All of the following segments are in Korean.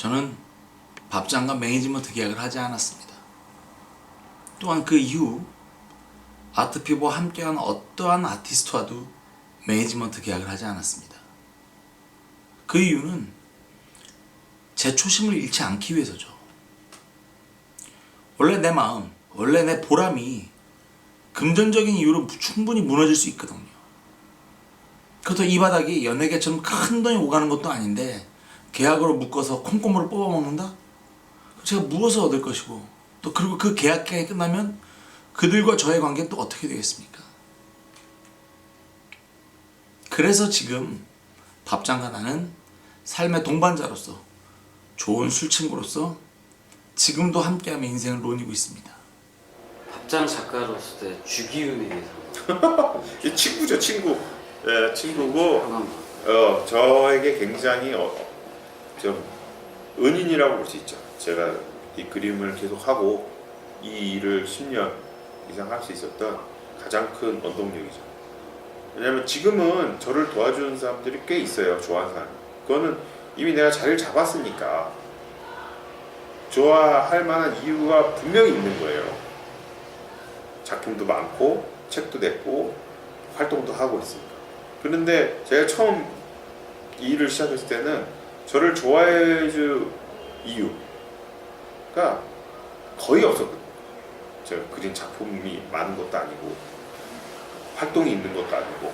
저는 밥장과 매니지먼트 계약을 하지 않았습니다. 또한 그 이후 아트피부와 함께한 어떠한 아티스트와도 매니지먼트 계약을 하지 않았습니다. 그 이유는 제 초심을 잃지 않기 위해서죠. 원래 내 마음, 원래 내 보람이 금전적인 이유로 충분히 무너질 수 있거든요. 그렇다고 이 바닥이 연예계처럼 큰 돈이 오가는 것도 아닌데 계약으로 묶어서 콩고물을 뽑아먹는다? 제가 무엇을 얻을 것이고 또 그리고 그 계약 기간이 끝나면 그들과 저의 관계는 또 어떻게 되겠습니까? 그래서 지금 밥장과 나는 삶의 동반자로서 좋은 술친구로서 지금도 함께하며 인생을 논이고 있습니다. 밥장 작가로서의 주기훈에 대해서 이 친구죠 친구 예, 친구고 어, 저에게 굉장히 어, 좀 은인이라고 볼 수 있죠. 제가 이 그림을 계속 하고 이 일을 10년 이상 할 수 있었던 가장 큰 원동력이죠. 왜냐면 지금은 저를 도와주는 사람들이 꽤 있어요 좋아하는 사람 그거는 이미 내가 자리를 잡았으니까 좋아할 만한 이유가 분명히 있는 거예요. 작품도 많고 책도 냈고 활동도 하고 있습니다. 그런데 제가 처음 이 일을 시작했을 때는 저를 좋아해 줄 이유가 거의 없었거든요. 제가 그린 작품이 많은 것도 아니고 활동이 있는 것도 아니고 어,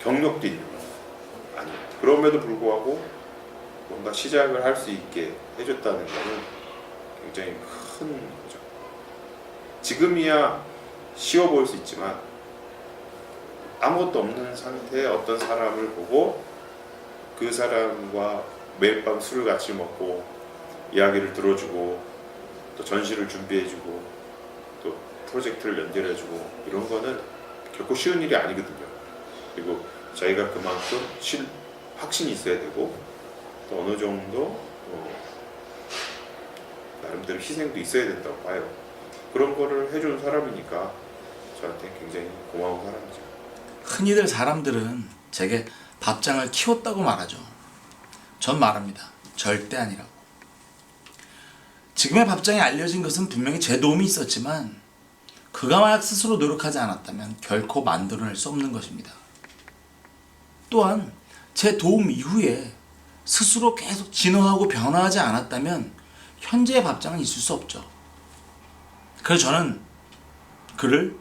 경력도 있는 것도 아니고 그럼에도 불구하고 뭔가 시작을 할 수 있게 해줬다는 것은 굉장히 큰 거죠. 지금이야 쉬워 보일 수 있지만 아무것도 없는 상태의 어떤 사람을 보고 그 사람과 매일 밤 술을 같이 먹고 이야기를 들어주고 또 전시를 준비해주고 또 프로젝트를 연결해주고 이런 거는 결코 쉬운 일이 아니거든요. 그리고 저희가 그만큼 실, 확신이 있어야 되고 또 어느 정도 어, 나름대로 희생도 있어야 된다고 봐요. 그런 거를 해준 사람이니까 저한테 굉장히 고마운 사람이죠. 흔히들 사람들은 제게 밥장을 키웠다고 말하죠. 전 말합니다. 절대 아니라고. 지금의 밥장이 알려진 것은 분명히 제 도움이 있었지만 그가 만약 스스로 노력하지 않았다면 결코 만들어낼 수 없는 것입니다. 또한 제 도움 이후에 스스로 계속 진화하고 변화하지 않았다면 현재의 밥장은 있을 수 없죠. 그래서 저는 그를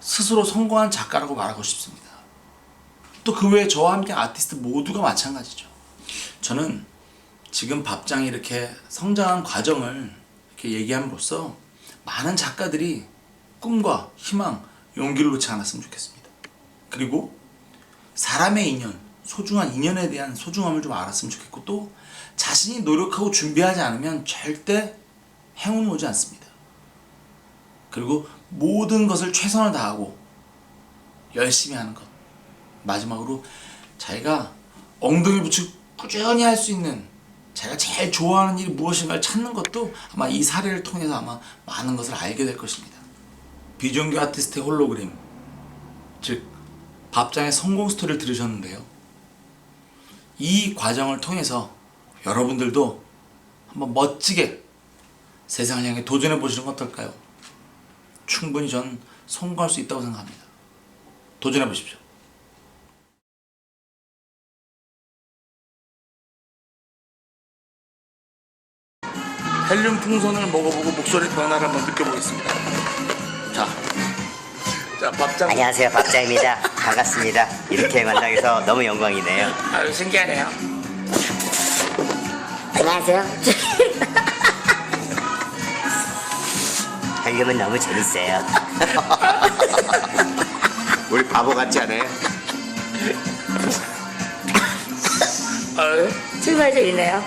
스스로 성공한 작가라고 말하고 싶습니다. 또 그 외에 저와 함께 아티스트 모두가 마찬가지죠. 저는 지금 밥장이 이렇게 성장한 과정을 이렇게 얘기함으로써 많은 작가들이 꿈과 희망, 용기를 놓지 않았으면 좋겠습니다. 그리고 사람의 인연, 소중한 인연에 대한 소중함을 좀 알았으면 좋겠고 또 자신이 노력하고 준비하지 않으면 절대 행운은 오지 않습니다. 그리고 모든 것을 최선을 다하고 열심히 하는 것. 마지막으로 자기가 엉덩이 붙이고 꾸준히 할 수 있는 자기가 제일 좋아하는 일이 무엇인가를 찾는 것도 아마 이 사례를 통해서 아마 많은 것을 알게 될 것입니다. 비정규 아티스트의 홀로그램, 즉 밥장의 성공 스토리를 들으셨는데요. 이 과정을 통해서 여러분들도 한번 멋지게 세상을 향해 도전해 보시는 건 어떨까요? 충분히 전 성공할 수 있다고 생각합니다. 도전해 보십시오. 헬륨 풍선을 먹어보고 목소리 변화를 한번 느껴보겠습니다. 자, 자 밥장. 안녕하세요 박자입니다 반갑습니다 이렇게 만나서 너무 영광이네요 아유 신기하네요. 안녕하세요 헬륨은 너무 재밌어요 우리 바보 같지 않아요? 정말 재밌네요.